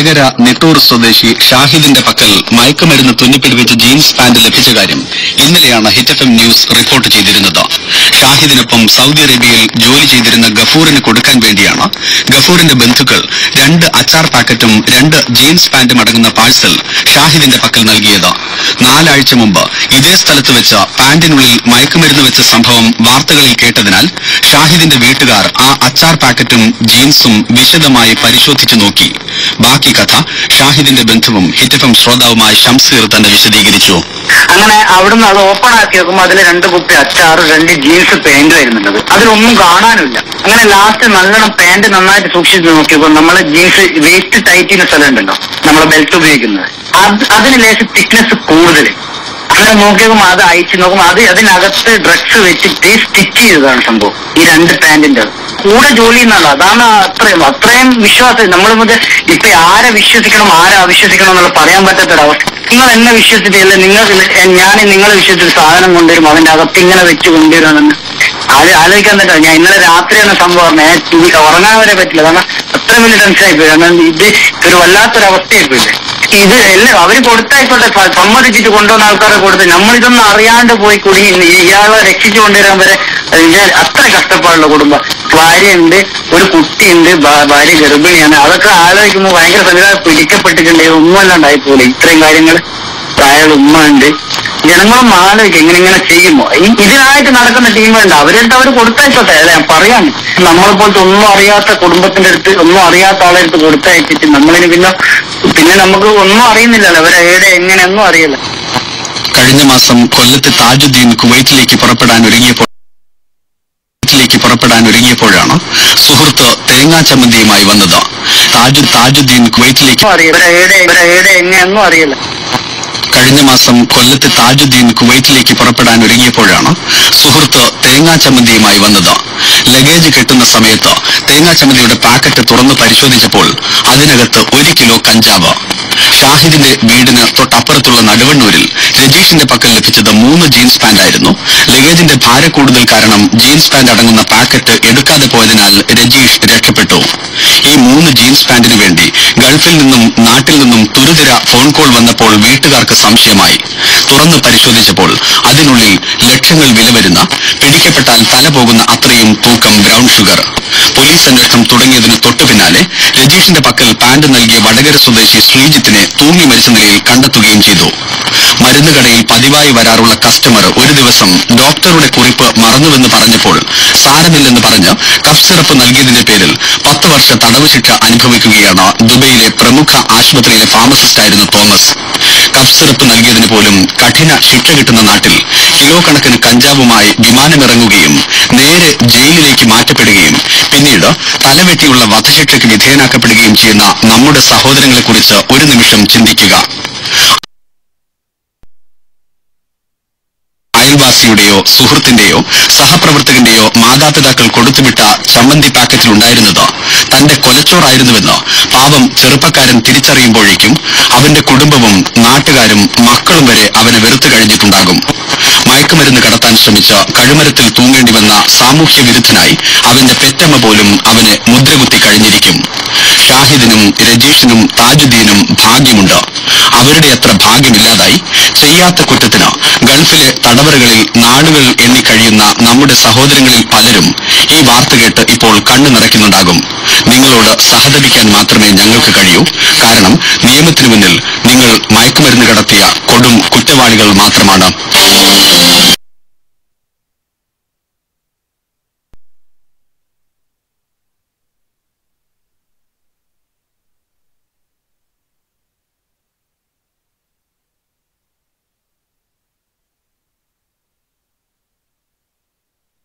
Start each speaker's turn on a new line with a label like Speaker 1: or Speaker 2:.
Speaker 1: വടകര നെട്ടൂർ സ്വദേശി ഷാഹിദിന്റെ പക്കൽ മയക്കുമരുന്ന് തുന്നിപ്പിടിപ്പിച്ച ജീൻസ് പാന്റ് ലഭിച്ച കാര്യം ഇന്നലെയാണ് hit F M news report ചെയ്തിരുന്നത്. ഷാഹിദിനൊപ്പം സൌദി അറേബ്യയിൽ ജോലി ചെയ്തിരുന്ന ഗഫൂറിന് കൊടുക്കാൻ വേണ്ടിയാണ്. ഗഫൂറിന്റെ ബന്ധുക്കൾ രണ്ട് അച്ചാർ പാക്കറ്റും രണ്ട് ജീൻസ് പാന്റും അടങ്ങുന്ന പാഴ്സൽ ഷാഹിദിന്റെ പക്കൽ നൽകിയത്. നാലാഴ്ച മുമ്പ് ഇതേ സ്ഥലത്ത് വെച്ച് പാന്റിനുള്ളിൽ മയക്കുമരുന്ന് വെച്ച സംഭവം വാർത്തകളിൽ കേട്ടതിനാൽ ഷാഹിദിന്റെ വീട്ടുകാർ ആ അച്ചാർ പാക്കറ്റും ജീൻസും വിശദമായി പരിശോധിച്ചു നോക്കി. ബാക്കി കഥ ഷാഹിദിന്റെ ബന്ധുവും ഹിറ്റഫം ശ്രോതാവുമായ ഷംസീർ തന്നെ വിശദീകരിച്ചു.
Speaker 2: അങ്ങനെ അവിടുന്ന് അത് ഓപ്പൺ ആക്കി നോക്കുമ്പോൾ അതിൽ രണ്ട് കുപ്പി അച്ചാറ് രണ്ട് ജീൻസ് പാന്റ് വരുന്നുണ്ട്. അതിലൊന്നും കാണാനില്ല. അങ്ങനെ ലാസ്റ്റ് നല്ലോണം പാന്റ് നന്നായിട്ട് സൂക്ഷിച്ച് നോക്കിയപ്പോൾ നമ്മളെ ജീൻസ് വേസ്റ്റ് ടൈറ്റ് ചെയ്യുന്ന സ്ഥലം ഉണ്ടല്ലോ. നമ്മളെ ബെൽറ്റ് ഉപയോഗിക്കുന്നത്. അത് അതിന് ലേശം തിക്നെസ് കൂടുതൽ. അങ്ങനെ നോക്കിയപ്പോൾ അത് അയച്ചു നോക്കുമ്പോൾ അത് അതിനകത്ത് ഡ്രഗ്സ് വെച്ചിട്ട് സ്റ്റിച്ച് ചെയ്തതാണ് സംഭവം. ഈ രണ്ട് പാന്റിന്റെ കൂടെ ജോലി ചെയ്യുന്നതാണ് അതാണ് അത്രയും അത്രയും വിശ്വാസം. നമ്മൾ മുതൽ ഇപ്പൊ ആരെ വിശ്വസിക്കണം ആരെ അവിശ്വസിക്കണം എന്നുള്ള പറയാൻ പറ്റാത്തൊരവസ്ഥ. നിങ്ങൾ എന്നെ വിശ്വസിച്ചില്ല നിങ്ങൾ ഞാൻ നിങ്ങളെ വിശ്വസിച്ചൊരു സാധനം കൊണ്ടുവരും അതിന്റെ അകത്ത് ഇങ്ങനെ വെച്ച് കൊണ്ടുവരുമെന്ന് അത് ആലോചിക്കാൻ പറ്റില്ല ഞാൻ ഇന്നലെ രാത്രിയാണ് സംഭവം പറഞ്ഞത്. ചൂട് ഉറങ്ങാൻ വരെ പറ്റില്ല. കാരണം അത്ര വലിയ ടെൻഷനായി പോയി കാരണം ഇത് ഒരു വല്ലാത്തൊരവസ്ഥയായി പോയില്ലേ ഇത് എല്ലാം അവർ കൊടുത്തായിക്കോട്ടെ സമ്മതിച്ചിട്ട് കൊണ്ടുവന്ന ആൾക്കാരെ കൊടുത്ത് നമ്മളിതൊന്നും അറിയാണ്ട് പോയി കുടുങ്ങി ഇയാളെ രക്ഷിച്ചു കൊണ്ടുവരാൻ വരെ അത്ര കഷ്ടപ്പാടുള്ള കുടുംബം. ഭാര്യയുണ്ട് ഒരു കുട്ടിയുണ്ട് ഭാര്യ ഗർഭിണിയാണ്. അതൊക്കെ ആലോചിക്കുമ്പോൾ ഭയങ്കര സംവിധാനം പിടിക്കപ്പെട്ടിട്ടുണ്ട്. ഒന്നുമല്ലാണ്ടായി പോലെ ഇത്രയും കാര്യങ്ങൾ പ്രായമുള്ള ഉമ്മ ഉണ്ട് ജനങ്ങളും ആലോചിക്കും ഇങ്ങനെ ഇങ്ങനെ ചെയ്യുമ്പോ. ഇതിനായിട്ട് നടക്കുന്ന ടീമുണ്ട് അവരെടുത്ത് അവർ കൊടുത്തയച്ചോട്ടെ? അല്ലെ പറയാൻ നമ്മളെ പോലത്തെ ഒന്നും അറിയാത്ത കുടുംബത്തിന്റെ അടുത്ത് ഒന്നും അറിയാത്ത ആളെ അടുത്ത് കൊടുത്തയച്ചിട്ട് നമ്മളിന് പിന്നെ പിന്നെ നമുക്ക് ഒന്നും അറിയുന്നില്ലല്ലോ. അവരെ എവിടെ എങ്ങനെയൊന്നും അറിയില്ല.
Speaker 1: കഴിഞ്ഞ മാസം കൊല്ലത്തെ താജുദ്ദീൻ കുവൈറ്റിലേക്ക് പുറപ്പെടാൻ ഒരുങ്ങിയപ്പോൾ കുവൈറ്റിലേക്ക് പുറപ്പെടാൻ ഒരുങ്ങിയപ്പോഴാണ് സുഹൃത്ത് തേങ്ങാ ചമ്മന്തിയുമായി വന്നത്. താജു താജുദ്ദീൻ കുവൈറ്റിലേക്ക്
Speaker 2: അറിയില്ല.
Speaker 1: കഴിഞ്ഞ മാസം കൊല്ലത്ത് താജുദ്ദീൻ കുവൈറ്റിലേക്ക് പുറപ്പെടാൻ ഒരുങ്ങിയപ്പോഴാണ് സുഹൃത്ത് തേങ്ങാ ചമ്മന്തിയുമായി വന്നത്. ലഗേജ് കെട്ടുന്ന സമയത്ത് തേങ്ങാ ചമ്മന്തിയുടെ പാക്കറ്റ് തുറന്ന് പരിശോധിച്ചപ്പോൾ അതിനകത്ത് ഒരു കിലോ കഞ്ചാവ്. ഷാഹിദിന്റെ വീടിന് തൊട്ടപ്പുറത്തുള്ള നടുവണ്ണൂരിൽ രജീഷിന്റെ പക്കൽ ലഭിച്ചത് മൂന്ന് ജീൻസ് പാന്റായിരുന്നു. ലഗേജിന്റെ ഭാര കൂടുതൽ കാരണം ജീൻസ് പാന്റ് അടങ്ങുന്ന പാക്കറ്റ് എടുക്കാതെ പോയതിനാൽ രജീഷ് രക്ഷപ്പെട്ടു. ഈ മൂന്ന് ജീൻസ് പാന്റിനു ഗൾഫിൽ നിന്നും നാട്ടിൽ നിന്നും തുരുതിര ഫോൺ കോൾ വന്നപ്പോൾ വീട്ടുകാർക്ക് സംശയമായി. തുറന്നു പരിശോധിച്ചപ്പോൾ അതിനുള്ളിൽ ലക്ഷങ്ങൾ വില വരുന്ന പിടിക്കപ്പെട്ടാൽ തല പോകുന്ന അത്രയും തൂക്കം ബ്രൌൺ ഷുഗർ. പോലീസ് അന്വേഷണം തുടങ്ങിയതിന് തൊട്ടു പിന്നാലെ രജീഷിന്റെ പക്കൽ പാന്റ് നൽകിയ വടകര സ്വദേശി ശ്രീജിത്തിനെ തൂങ്ങി മരിച്ച നിലയിൽ കണ്ടെത്തുകയും ചെയ്തു. മരുന്ന് കടയിൽ പതിവായി വരാറുള്ള കസ്റ്റമർ ഒരു ദിവസം ഡോക്ടറുടെ കുറിപ്പ് മറന്നുവെന്ന് പറഞ്ഞപ്പോൾ സാരമില്ലെന്ന് പറഞ്ഞ് കഫ് സിറപ്പ് നൽകിയതിന്റെ പേരിൽ പത്ത് വർഷ തടവ് ശിക്ഷ അനുഭവിക്കുകയാണ് ദുബൈയിലെ പ്രമുഖ ആശുപത്രിയിലെ ഫാർമസിസ്റ്റായിരുന്ന തോമസ്. കഫ് നൽകിയതിന് പോലും കഠിന ശിക്ഷ കിട്ടുന്ന നാട്ടിൽ കിലോ കണക്കിന് കഞ്ചാവുമായി വിമാനമിറങ്ങുകയും നേരെ ജയിലിലേക്ക് മാറ്റപ്പെടുകയും പിന്നീട് തലവെട്ടിയുള്ള വധശിക്ഷയ്ക്ക് വിധേയനാക്കപ്പെടുകയും ചെയ്യുന്ന നമ്മുടെ സഹോദരങ്ങളെക്കുറിച്ച് ഒരു നിമിഷം ചിന്തിക്കുക. അയൽവാസിയുടെയോ സുഹൃത്തിന്റെയോ സഹപ്രവർത്തകന്റെയോ മാതാപിതാക്കൾ കൊടുത്തുവിട്ട ചമ്മന്തി പാക്കറ്റിൽ ഉണ്ടായിരുന്നത് തന്റെ കൊലച്ചോറായിരുന്നുവെന്നോ. പാവം ചെറുപ്പക്കാരൻ തിരിച്ചറിയുമ്പോഴേക്കും അവന്റെ കുടുംബവും നാട്ടുകാരും മക്കളും വരെ അവനെ വെറുത്തു കഴിഞ്ഞിട്ടുണ്ടാകും. മയക്കുമരുന്ന് കടത്താൻ ശ്രമിച്ച കഴുമരത്തിൽ തൂങ്ങേണ്ടി വന്ന സാമൂഹ്യ വിരുദ്ധനായി അവന്റെ പെറ്റമ്മ പോലും അവനെ മുദ്രകുത്തി കഴിഞ്ഞിരിക്കും. ഷാഹിദിനും രജീഷിനും താജുദ്ദീനും ഭാഗ്യമുണ്ട്. അവരുടെ അത്ര ഭാഗ്യമില്ലാതായി. ചെയ്യാത്ത കുറ്റത്തിന് ഗൾഫിലെ തടവറകളിൽ നാടുകൾ എണ്ണിക്കഴിയുന്ന നമ്മുടെ സഹോദരങ്ങളിൽ പലരും ഈ വാർത്ത കേട്ട് ഇപ്പോൾ കണ്ണു നിറയ്ക്കുന്നുണ്ടാകും നിങ്ങളോട് സഹതപിക്കാൻ മാത്രമേ ഞങ്ങൾക്ക് കഴിയൂ. കാരണം നിയമത്തിന് മുന്നിൽ നിങ്ങൾ മയക്കുമരുന്ന് കടത്തിയ കൊടും കുറ്റവാളികൾ മാത്രമാണ്.